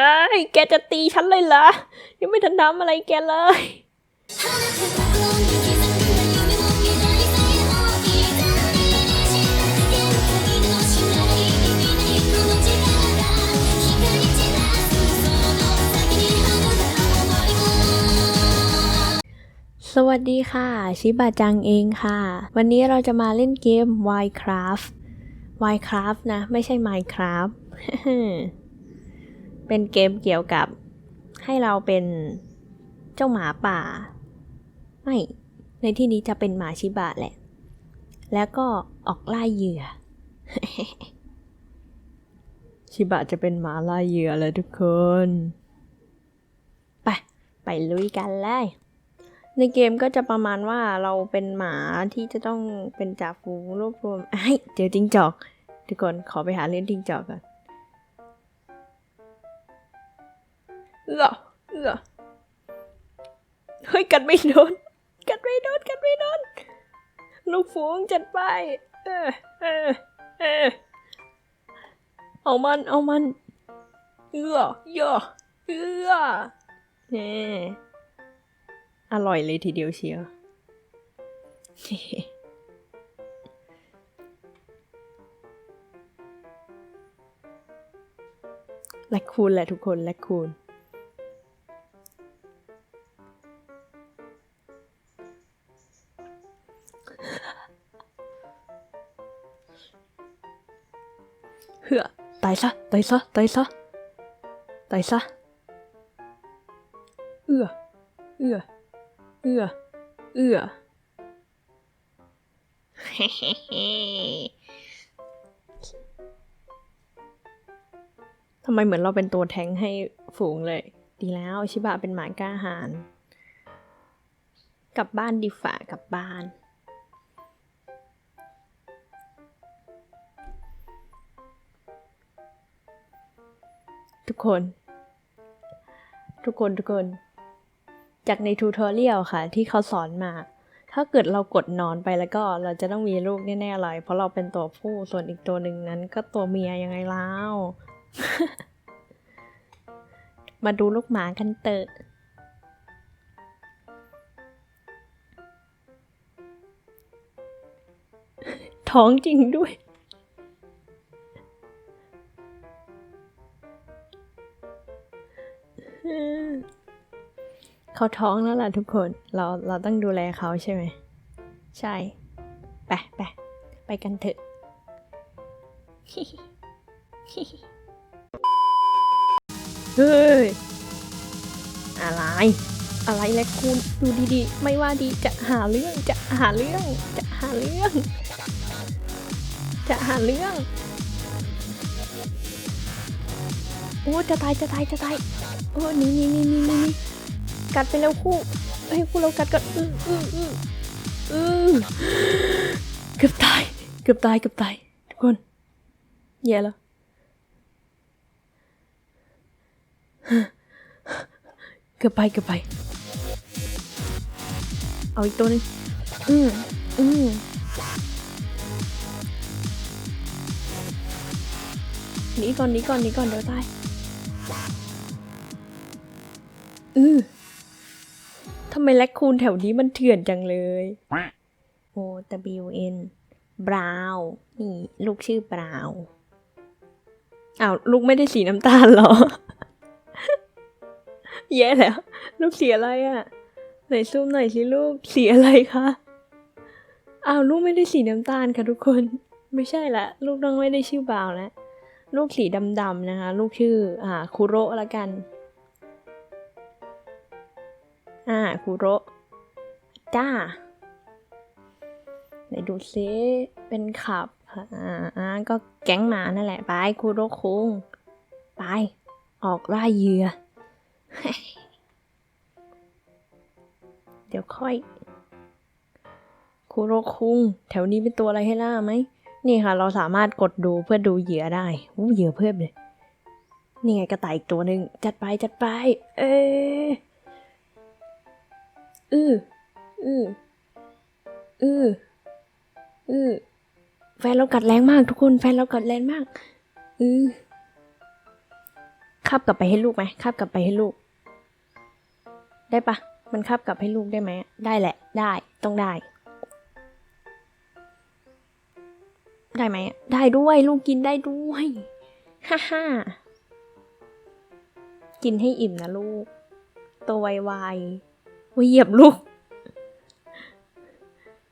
อ้ยแกจะตีฉันเลยเหรอ ยังไม่ทันทำอะไรแกเลย สวัสดีค่ะ ชิบะจังเองค่ะ วันนี้เราจะมาเล่นเกม Minecraft Minecraft นะ ไม่ใช่ Minecraft เป็นเกมเกี่ยวกับให้เราเป็นเจ้าหมาป่า ไม่ ในที่นี้จะเป็นหมาชิบะแหละ แล้วก็ออกล่าเหยื่อ ชิบะจะเป็นหมาล่าเหยื่อเลยทุกคน ไป ไปลุยกันเลย ในเกมก็จะประมาณว่าเราเป็นหมาที่จะต้องเป็นจ่าฝูงรวบรวมไอ้ยเจอจิงจอก ทุกคนขอไปหาเล่นจิงจอกก่อน เอื้อเอื้อเฮ้ย กัดไม่โดน กัดไม่โดน กัดไม่โดน ลูกฝูงจัดไป เออ เออ เออ เอามัน เอามันเอือเยอเอือเนี่อร่อยเลยทีเดียวเชียวแลคคูนแหละทุกคนแลคคูน หือตายซะตายซะตายซะตายซะเอื้อเอื้อเอื้อเอื้อทำไมเหมือนเราเป็นตัวแทงให้ฝูงเลย ดีแล้วชิบะเป็นหมากล้าหาญกลับบ้านดีฝ่ากลับบ้าน คน ทุกคนทุกคน จากในทูทอเรียลค่ะ ที่เขาสอนมา ถ้าเกิดเรากดนอนไปแล้วก็เราจะต้องมีลูกแน่ๆเลย เพราะเราเป็นตัวผู้ส่วนอีกตัวหนึ่งนั้นก็ตัวเมียยังไงเล่ามาดูลูกหมากันเตอะท้องจริงด้วย เขาท้องแล้วล่ะทุกคน เราเราต้องดูแลเขาใช่ไหม ใช่ ไปไปไปกันเถอะเฮ้ย อะไร อะไรและคุณดูดีๆ ไม่ว่าดีจะหาเรื่องจะหาเรื่อง จะหาเรื่อง จะหาเรื่อง โอ้จะตายจะตายจะตายโอ้นี่นี่นี่นี่นี่กัดไปแล้วคู่เฮ้คู่เรากัดกันอืออืออืออือเกือบตายเกือบตายเกือบตายทุกคนแย่แล้วเกือบไปเกือบไป เอาอีกตัวนึงอืมอืมหนีก่อนหนีก่อนหนีก่อนเดี๋ยวตาย อือทำไมแลคคูนแถวนี้มันเถื่อนจังเลย O W N บราวนี่ลูกชื่อบราวอ้าวลูกไม่ได้สีน้ำตาลเหรอ แย่แล้ว ลูกสีอะไรอะ่ะ ไหนซูมหน่อยสิลูกสีอะไรคะอ้าวลูกไม่ได้สีน้ำตาลค่ะทุกคน ไม่ใช่ละ ลูกต้องไม่ได้ชื่อบราวน์แล้ว ลูกสีดำๆนะคะ ลูกชื่ออ่าคุโระละกัน อ่าคุโระจ้าไหนดูซิเป็นขับอ่าอ่าก็แก๊งหมานั่นแหละ ไปคุโระคุง ไป ออกล่าเหยื่อ เดี๋ยวค่อยคุโระคุง แถวนี้เป็นตัวอะไรให้ล่าไหม นี่ค่ะ เราสามารถกดดูเพื่อดูเหยื่อได้อู้เหยื่อเพิ่มเลย นี่ไงกระต่ายอีกตัวหนึ่งจัดไปจัดไป เอออืออืออืออือแฟนเรากัดแรงมากทุกคนแฟนเรากัดแรงมาก อือคาบกลับไปให้ลูกไหมคาบกลับไปให้ลูก ได้ปะมันคาบกลับให้ลูกได้ไหมได้แหละ ได้ต้องได้ ได้ไหม ได้ด้วย ลูกกินได้ด้วย ฮ่าฮ่ากินให้อิ่มนะลูก ตัวไวๆวิเหยียบลูก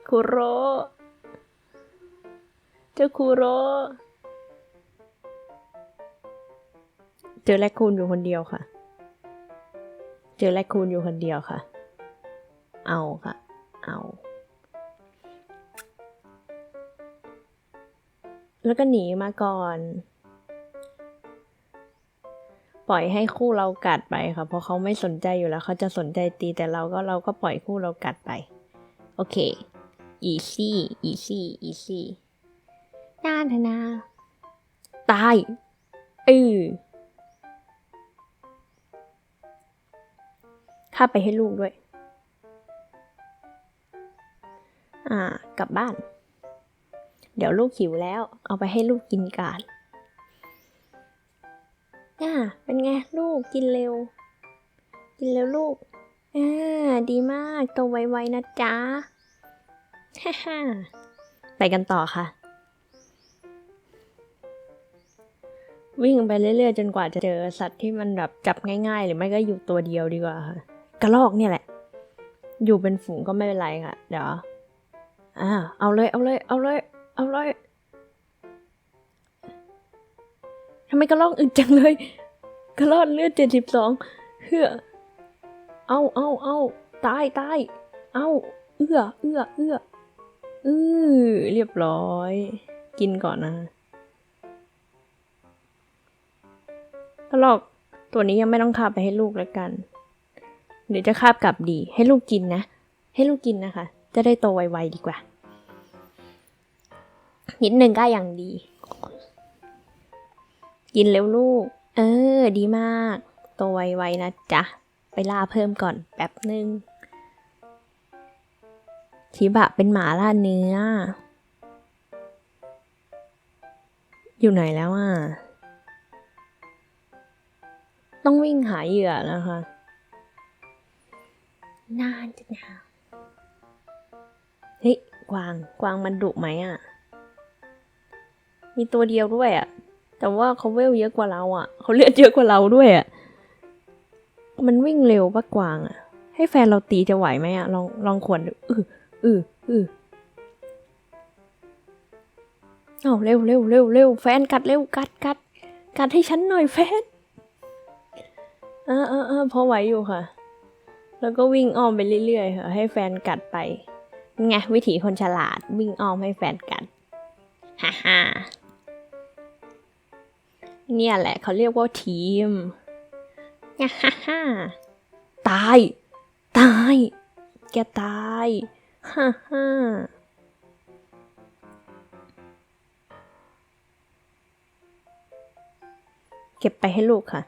คุโร เจ้าคุโร เจอแรคคูนอยู่คนเดียวค่ะ เจอแรคคูนอยู่คนเดียวค่ะ เอาค่ะ เอา แล้วก็หนีมาก่อน ปล่อยให้คู่เรากัดไปค่ะ เพราะเขาไม่สนใจอยู่แล้ว เขาจะสนใจตีแต่เราก็เราก็ปล่อยคู่เรากัดไป โอเค easy easy easy น่าธนา ตายเออข้าไปให้ลูกด้วย อ่า กลับบ้าน เดี๋ยวลูกหิวแล้ว เอาไปให้ลูกกินก่อนอ่าเป็นไงลูกกินเร็ว กินเร็วลูกอ่าดีมากโตไวๆนะจ๊ะฮ่าฮ่าไปกันต่อค่ะ วิ่งไปเรื่อยๆ จนกว่าจะเจอสัตว์ที่มันแบบจับง่าย ๆ หรือไม่ก็อยู่ตัวเดียวดีกว่าค่ะกระรอกเนี่ยแหละ อยู่เป็นฝูงก็ไม่เป็นไรค่ะ เดี๋ยวอ่าเอาเลยเอาเลยเอาเลยเอาเลยทำไมกระรอกอึดจังเลย กระรอกเลือดเจ็ดสิบสองเฮือเอาเอาเอาตายตายเอาเอื้อเอื้อเอื้ออือเรียบร้อย กินก่อนนะกระรอกตัวนี้ยังไม่ต้องคาบไปให้ลูกแล้วกันเดี๋ยวจะคาบกลับดี ให้ลูกกินนะ ให้ลูกกินนะคะ จะได้โตไวๆดีกว่า นิดหนึ่งก็อย่างดี กินเร็วลูก เออ ดีมากโตไวๆนะจ๊ะ ไปล่าเพิ่มก่อนแป๊บหนึ่งชิบะเป็นหมาล่าเนื้อ อยู่ไหนแล้วอะ ต้องวิ่งหาเหยื่อนะคะ นานจังเฮ้ยกวาง กวางมันดุไหมอะ มีตัวเดียวด้วยอะแต่ว่าเขาเวลเยอะกว่าเราอะเขาเลือดเยอะกว่าเราด้วยอะมันวิ่งเร็วปะกวางอะให้แฟนเราตีจะไหวไหมอะลองลองขวนดูอืออืออือเอาเร็วเร็วเร็วเร็วแฟนกัดเร็วกัดกัดกัดให้ฉันหน่อยแฟนเออเออเออพอไหวอยู่ค่ะ แล้วก็วิ่งอ้อมไปเรื่อยๆค่ะ ให้แฟนกัดไปไงวิถีคนฉลาดวิ่งอ้อมให้แฟนกัดฮ่าฮ่า เนี่ยแหละเขาเรียกว่าทีมฮ่าฮ่าฮ่าตาย ตาย แกตาย ฮ่าฮ่าเก็บไปให้ลูกค่ะ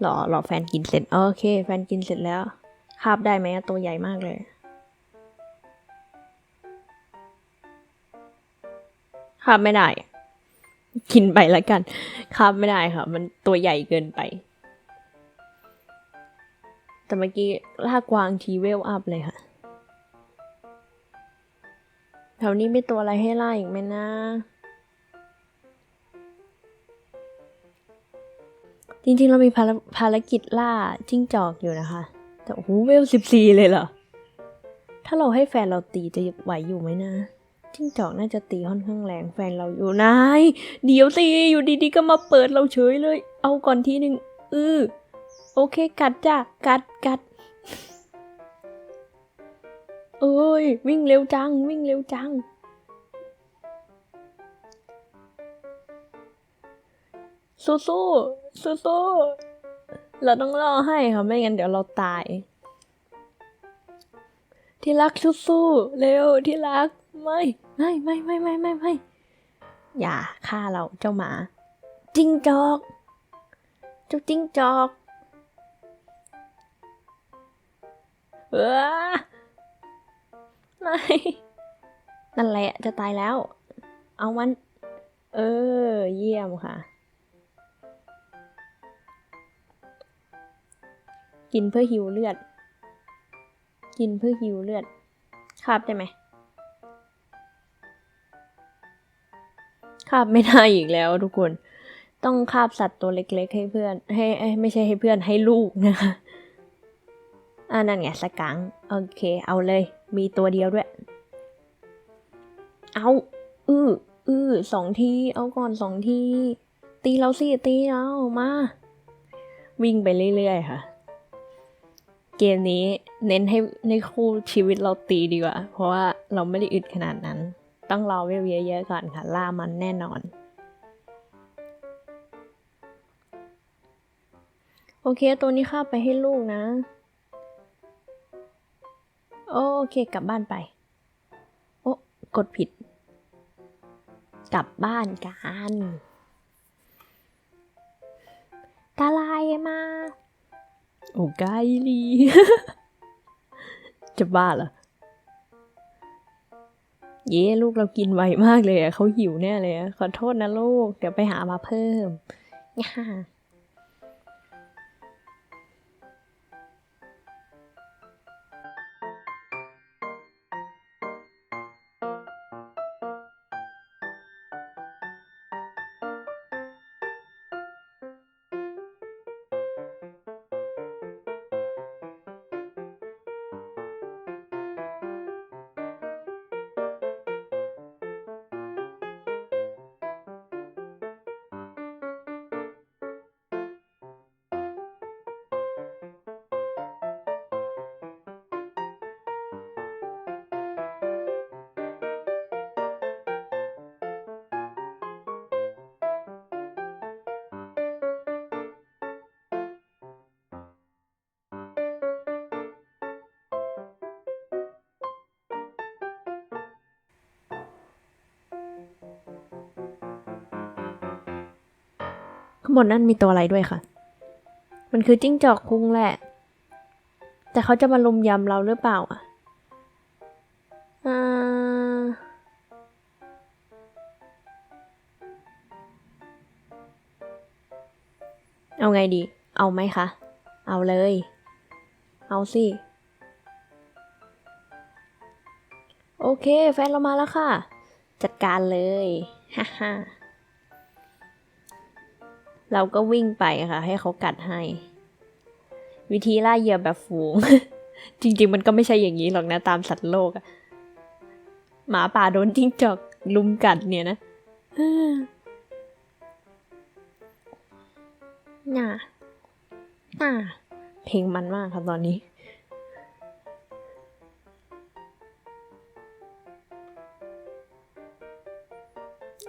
หรอหรอแฟนกินเสร็จ โอเค แฟนกินเสร็จแล้ว คาบได้ไหมอะตัวใหญ่มากเลย คาบไม่ได้ กินไปแล้วกันคาบไม่ได้ค่ะ มันตัวใหญ่เกินไป แต่เมื่อกี้ล่ากวางทีเวลอัพเลยค่ะ แถวนี้มีตัวอะไรให้ล่าอีกไหมนะ จริงๆ เรามีภารภารกิจล่าจิ้งจอกอยู่นะคะ แต่โอ้โหเวลสิบสี่เลยเหรอ ถ้าเราให้แฟนเราตีจะไหวอยู่ไหมนะ จิ้งจอกน่าจะตีค่อนข้างแรงแฟนเราอยู่นายเดี๋ยวสิอยู่ดีๆก็มาเปิดเราเฉยเลย เอาก่อนทีหนึ่งเออโอเคกัดจ้ะกัดกัดเอ้ยวิ่งเร็วจัง วิ่งเร็วจัง สู้สู้สู้สู้เราต้องรอให้ค่ะไม่งั้นเดี๋ยวเราตาย ที่รักสู้สู้เร็วที่รัก ไม่ไม่ไม่ไม่ไม่ไม่ไม่อย่าฆ่าเราเจ้าหมาจิ้งจอก เจ้าจิ้งจอกเออไม่นั่นแหละจะตายแล้ว เอามัน เออ เยี่ยมค่ะ กินเพื่อหิวเลือด กินเพื่อหิวเลือดคาบได้ไหม คาบไม่ได้อีกแล้วทุกคน ต้องคาบสัตว์ตัวเล็กๆ ให้เพื่อน ให้ไม่ใช่ให้เพื่อนให้ลูกนะคะอ่านั่นไงสกังค์โอเคเอาเลย มีตัวเดียวด้วย เอาอืออือสองทีเอาก่อนสองทีตีเราสิตีเรามา วิ่งไปเรื่อยๆค่ะ เกมนี้เน้นให้ในคู่ชีวิตเราตีดีกว่า เพราะว่าเราไม่ได้อึดขนาดนั้น ต้องรอเวลเยอะๆก่อนค่ะ ล่ามันแน่นอน โอเค ตัวนี้ข้าไปให้ลูกนะ โอเค กลับบ้านไป โอ้กดผิด กลับบ้านกันตาลายมา โอ้ไกลีจะบ้าเหรอ เย้ลูกเรากินไวมากเลยอะเขาหิวแน่เลยอะขอโทษนะลูก เดี๋ยวไปหามาเพิ่มย่า ข้างบนนั่นมีตัวอะไรด้วยค่ะ มันคือจิ้งจอกคุงแหละ แต่เขาจะมาลุมยำเราหรือเปล่าอะเอาไงดี เอาไหมคะ เอาเลย เอาสิ โอเค แฟนเรามาแล้วค่ะ จัดการเลย ฮ่าฮ่า เราก็วิ่งไปค่ะ ให้เขากัดให้ วิธีล่าเหยื่อแบบฝูง จริง ๆ มันก็ไม่ใช่อย่างนี้หรอกนะตามสัตว์โลกอะหมาป่าโดนจิ้งจอกลุมกัดเนี่ยนะน่าน่าเพลงมันมากครับตอนนี้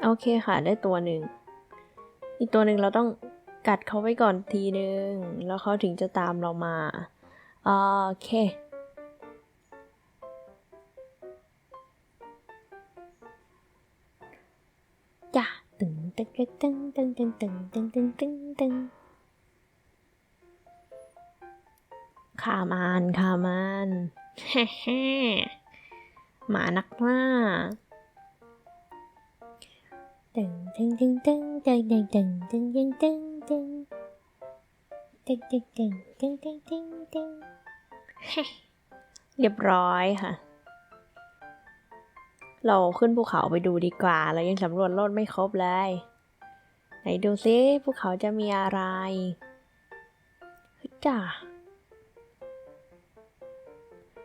โอเคค่ะได้ตัวหนึ่ง อีกตัวหนึ่งเราต้องกัดเขาไว้ก่อนทีหนึ่งแล้วเขาถึงจะตามเรามา โอเค จ้ะตึงตึงตึงตึงตึงตึงตึงตึงตึงตึงขามันขามันแฮ่แฮ่หมานักล่า ตึงตึงตึงตึงตึงตึงตึงตึงตึงตึงตึงตึงตึงตึงตึงตึงตึงตึงเฮ้เรียบร้อยค่ะ เราขึ้นภูเขาไปดูดีกว่า เรายังสำรวจโลดไม่ครบเลย ไหนดูซิภูเขาจะมีอะไรฮึจ้า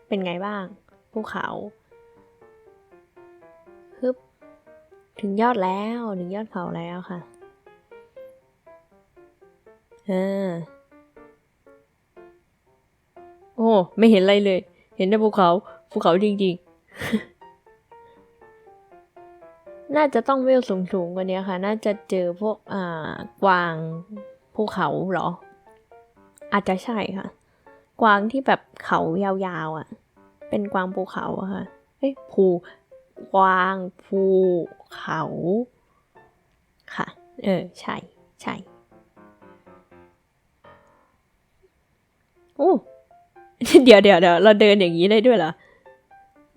เป็นไงบ้างภูเขา ถึงยอดแล้วถึงยอดเขาแล้วค่ะเออโอ้ไม่เห็นอะไรเลย เห็นแต่ภูเขาภูเขาจริงๆ น่าจะต้องเวลสูงๆกว่านี้ค่ะ น่าจะเจอพวกอ่ากวางภูเขาเหรอ อาจจะใช่ค่ะ กวางที่แบบเขายาวๆอะ เป็นกวางภูเขาอะค่ะ เอ้ยภู กวาง ภูเขา ค่ะ เออ ใช่ ใช่ โอ้ เดี๋ยวเดี๋ยวเดี๋ยวเราเดินอย่างนี้ได้ด้วยเหรอ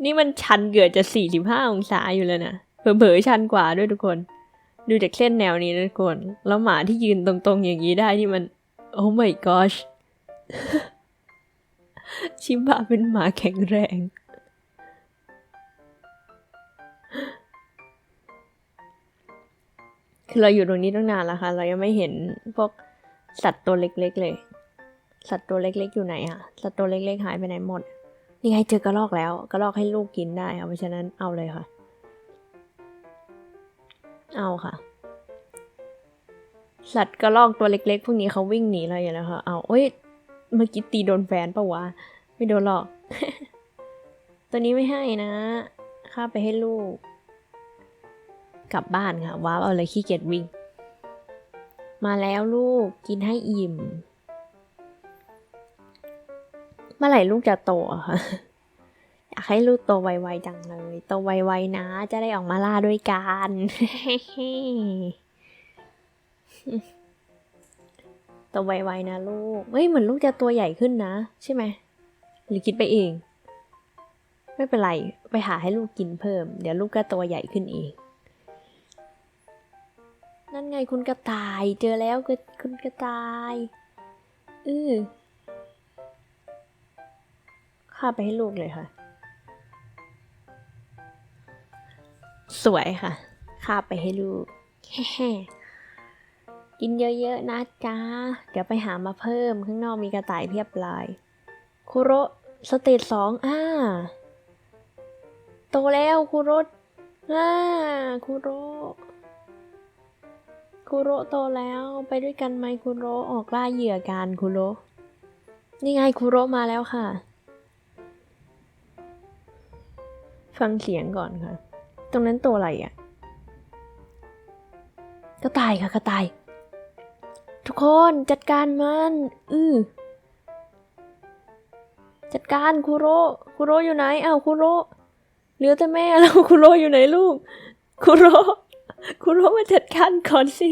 นี่มันชันเกือบจะสี่สิบห้าองศาอยู่แล้วนะ เผลอๆชันกว่าด้วยทุกคน ดูจากเส้นแนวนี้นะทุกคน แล้วหมาที่ยืนตรงๆอย่างนี้ได้นี่มัน โอ้ my gosh ชิบะเป็นหมาแข็งแรง คือเราอยู่ตรงนี้ตั้งนานแล้วค่ะ เรายังไม่เห็นพวกสัตว์ตัวเล็กๆเลย สัตว์ตัวเล็กๆ อยู่ไหนอะสัตว์ตัวเล็กๆหายไปไหนหมด นี่ไงเจอกระรอกแล้ว กระรอกให้ลูกกินได้ค่ะเพราะฉะนั้นเอาเลยค่ะ เอาค่ะ สัตว์กระรอกตัวเล็ก ๆ พวกนี้เขาวิ่งหนีเราอยู่แล้วค่ะ เอาเอ้ย เมื่อกี้ตีโดนแฟนปะวะ ไม่โดนหรอก ตัวนี้ไม่ให้นะข้าไปให้ลูก กลับบ้านค่ะว้าวเอาเลยขี้เกียจวิ่ง มาแล้วลูกกินให้อิ่ม เมื่อไหร่ลูกจะโตอะคะอยากให้ลูกโตไวๆจังเลย โตไวๆนะ จะได้ออกมาล่าด้วยกันโตไวๆนะลูกเฮ้ยเหมือนลูกจะตัวใหญ่ขึ้นนะ ใช่ไหมหรือคิดไปเอง ไม่เป็นไร ไปหาให้ลูกกินเพิ่ม เดี๋ยวลูกก็ตัวใหญ่ขึ้นเอง นั่นไงคุณกระต่าย เจอแล้วคุณกระต่ายอือข้าไปให้ลูกเลยค่ะ สวยค่ะข้าไปให้ลูกแฮ่กินเยอะๆนะจ๊ะเดี๋ยวไปหามาเพิ่มข้างนอกมีกระต่ายเพียบเลยคุโรสเตจสองอ่า โตแล้วคุโรอ่าคุโร คุโรโตแล้วไปด้วยกันไหมคุโรออกล่าเหยื่อกันคุโรนี่ไงคุโรมาแล้วค่ะ ฟังเสียงก่อนค่ะ ตรงนั้นตัวอะไรอะกระต่ายค่ะกระต่าย ทุกคนจัดการมันอือจัดการคุโรคุโรอยู่ไหนอ้าวคุโรเหลือแต่แม่แล้วคุโรอยู่ไหนลูกคุโร คุโระมาจัดการก่อนสิ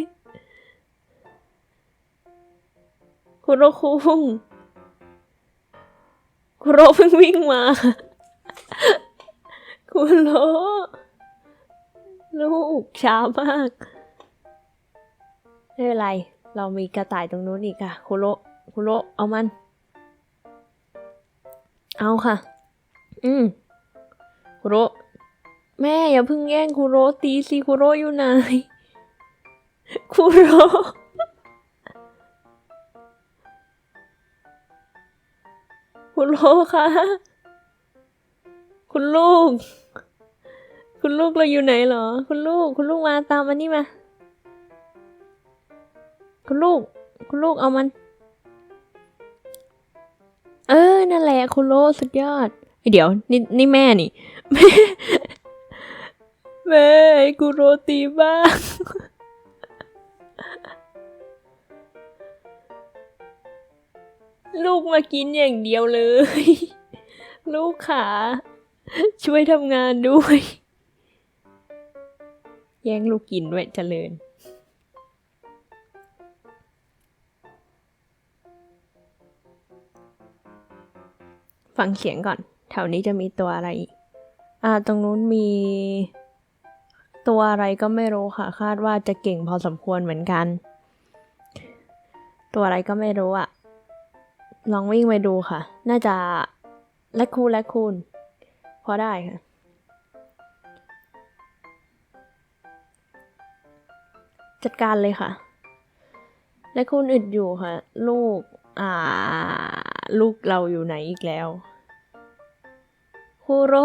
คุโรคุงคุโรเพิ่งวิ่งมา คุโระลูกช้ามาก ไม่เป็นไร เรามีกระต่ายตรงนู้นอีกค่ะคุโระคุโระเอามัน เอาค่ะ อืมคุโระ แม่อย่าเพิ่งแย่งคุโระตีสิคุโระอยู่ไหนคุโระคุณโระคะคุณลูก คุณลูกเราอยู่ไหนเหรอ คุณลูก คุณลูกมาตามมันนี่มา คุณลูก คุณลูกเอามัน เออ นั่นแหละ คุณโลสุดยอดเอ้ยเดี๋ยว นี่นี่แม่นี่ แม่ แม่ให้กูโรตีบ้างลูกมากินอย่างเดียวเลย ลูกขา ช่วยทำงานด้วย แย่งลูกกินด้วยเจริญ ฟังเสียงก่อน แถวนี้จะมีตัวอะไรอีกอ่า ตรงนู้นมี ตัวอะไรก็ไม่รู้ค่ะ คาดว่าจะเก่งพอสมควรเหมือนกัน ตัวอะไรก็ไม่รู้อะลองวิ่งไปดูค่ะ น่าจะและคูนและคูนพอได้ค่ะ จัดการเลยค่ะ และคูนอึดอยู่ค่ะ ลูก อ่า ลูกเราอยู่ไหนอีกแล้วคุโร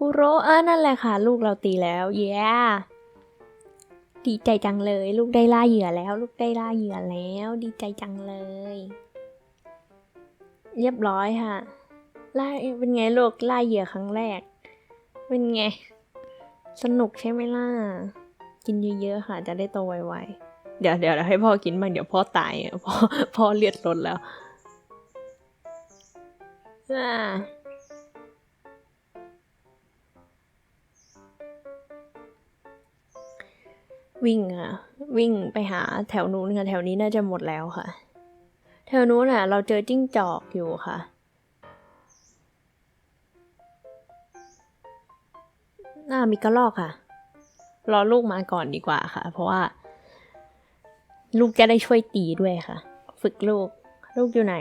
คุโรเอ่านั่นแหละค่ะ ลูกเราตีแล้วเย้ดีใจจังเลย ลูกได้ล่าเหยื่อแล้ว ลูกได้ล่าเหยื่อแล้ว ดีใจจังเลย เรียบร้อยค่ะล่าเป็นไงลูกล่าเหยื่อครั้งแรก เป็นไง สนุกใช่ไหมล่ะกินเยอะๆค่ะ จะได้โตไวๆเดี๋ยวเดี๋ยวให้พ่อกินบ้างเดี๋ยวพ่อตายพ่อพ่อเลือดลดแล้วอ่า วิ่งค่ะวิ่งไปหาแถวนู้นค่ะแถวนี้น่าจะหมดแล้วค่ะ แถวนู้นอะ เราเจอจิ้งจอกอยู่ค่ะ น่ามีกระรอกค่ะ รอลูกมาก่อนดีกว่าค่ะ เพราะว่า ลูกจะได้ช่วยตีด้วยค่ะ ฝึกลูก ลูกอยู่ไหน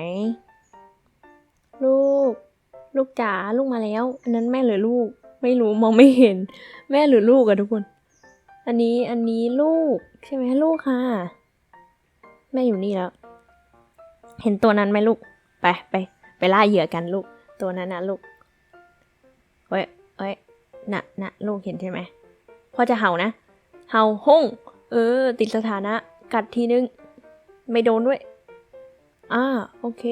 ลูก ลูกจ๋าลูกมาแล้ว อันนั้นแม่หรือลูก ไม่รู้มองไม่เห็น แม่หรือลูกอะทุกคน อันนี้อันนี้ลูก ใช่ไหมลูกค่ะ แม่อยู่นี่แล้ว เห็นตัวนั้นไหมลูก ไปไปไปล่าเหยื่อกันลูก ตัวนั้นนะลูกเฮ้ยเฮ้ยน่ะน่ะลูกเห็นใช่ไหมพ่อจะเห่านะ เห่าห้อง เออ ติดสถานะ กัดทีนึง ไม่โดนด้วย อ่า โอเค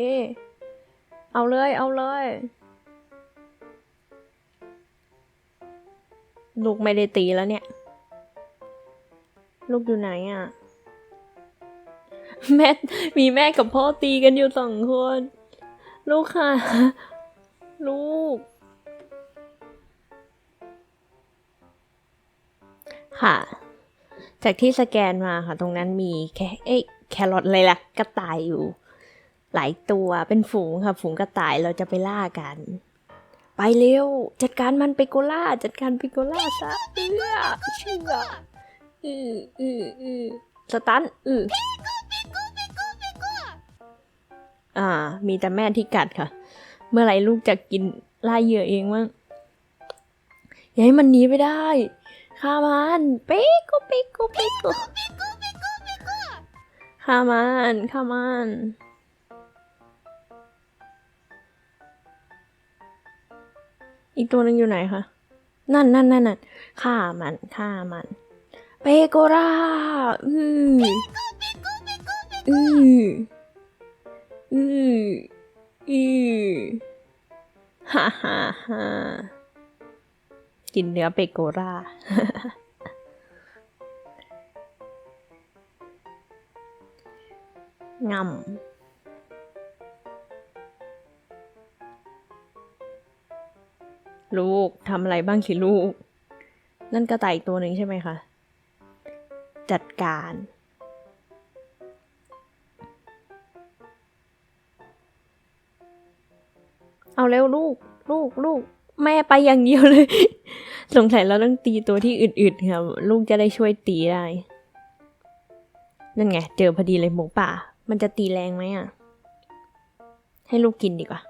เอาเลย เอาเลย ลูกไม่ได้ตีแล้วเนี่ย ลูกอยู่ไหนอะ แม่มีแม่กับพ่อตีกันอยู่สองคน ลูกค่ะ ลูก ค่ะ จากที่สแกนมาค่ะ ตรงนั้นมีแค่เอ๊ะแครอทอะไรล่ะ กระต่ายอยู่ หลายตัวเป็นฝูงค่ะ ฝูงกระต่ายเราจะไปล่ากัน ไปเร็ว จัดการมันไปโกล่า จัดการไปโกล่าซะเอื้อเชื่อ อืออืออือสตันอืออ่า มีแต่แม่ที่กัดค่ะ เมื่อไหร่ลูกจะกินล่าเหยื่อเองมั้งอย่าให้มันหนีไปได้ฆ่ามันเป๊กกูเป๊กกูเป๊กกูฆ่ามันฆ่ามันอีกตัวหนึ่งอยู่ไหนคะ นั่นนั่นนั่นนั่นฆ่ามันฆ่ามัน เปโกราอืออืออืออือฮ่าฮ่าฮ่ากินเนื้อเปโกรางำลูกทำอะไรบ้างสิลูก นั่นกระต่ายอีกตัวหนึ่งใช่ไหมคะ จัดการ เอาเร็วลูก ลูกลูก แม่ไปอย่างเดียวเลย สงสัยเราต้องตีตัวที่อื่นๆค่ะลูกจะได้ช่วยตีได้ นั่นไง เจอพอดีเลยหมูป่า มันจะตีแรงไหมอะ ให้ลูกกินดีกว่า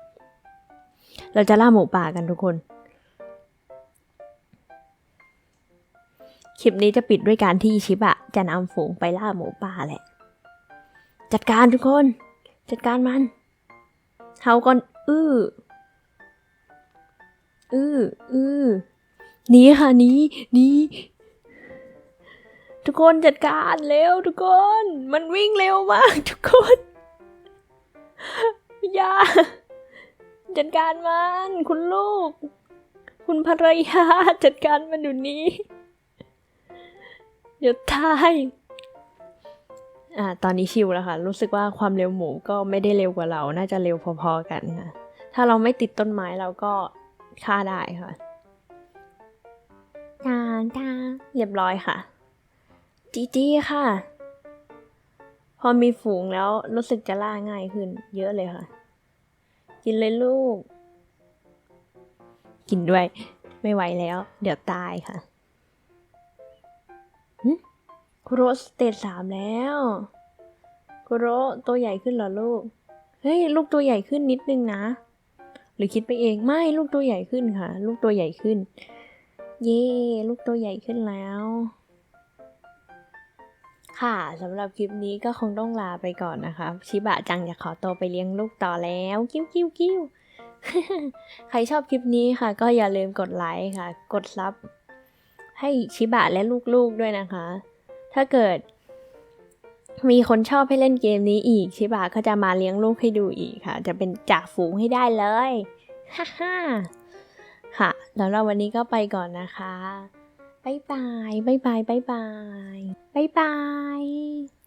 เราจะล่าหมูป่ากันทุกคน คลิปนี้จะปิดด้วยการที่ชิบะจะนำฝูงไปล่าหมูป่าแหละ จัดการทุกคน จัดการมันเฮาก่อนอื้ออื้ออื้อหนีค่ะหนีหนีทุกคนจัดการเร็วทุกคน มันวิ่งเร็วมาก ทุกคนอย่าจัดการมัน คุณลูก คุณภรรยาจัดการมันอยู่นี้ เดี๋ยวตายอ่าตอนนี้ชิวแล้วค่ะ รู้สึกว่าความเร็วหมูก็ไม่ได้เร็วกว่าเรา น่าจะเร็วพอๆกันค่ะ ถ้าเราไม่ติดต้นไม้เราก็ฆ่าได้ค่ะตาตาเรียบร้อยค่ะ จีจีค่ะ พอมีฝูงแล้วรู้สึกจะล่าง่ายขึ้น เยอะเลยค่ะ กินเลยลูก กินด้วย ไม่ไหวแล้ว เดี๋ยวตายค่ะหึ คุโรสเตจสามแล้วคุโรตัวใหญ่ขึ้นเหรอลูก เฮ้ย ลูกตัวใหญ่ขึ้นนิดนึงนะ หรือคิดไปเองไม่ลูกตัวใหญ่ขึ้นค่ะ ลูกตัวใหญ่ขึ้น เย่ลูกตัวใหญ่ขึ้นแล้ว ค่ะสำหรับคลิปนี้ก็คงต้องลาไปก่อนนะคะชิบะจังอยากขอตัวไปเลี้ยงลูกต่อแล้วกิ้วกิ้วกิ้วใครชอบคลิปนี้ค่ะ ก็อย่าลืมกดไลค์ค่ะ กดซับให้ชิบะและลูกๆด้วยนะคะ ถ้าเกิด มีคนชอบให้เล่นเกมนี้อีกชิบะก็จะมาเลี้ยงลูกให้ดูอีกค่ะ จะเป็นจ่าฝูงให้ได้เลยฮ่าฮ่าค่ะแล้วเราวันนี้ก็ไปก่อนนะคะบ๊ายบายบ๊ายบายบ๊ายบายบ๊ายบาย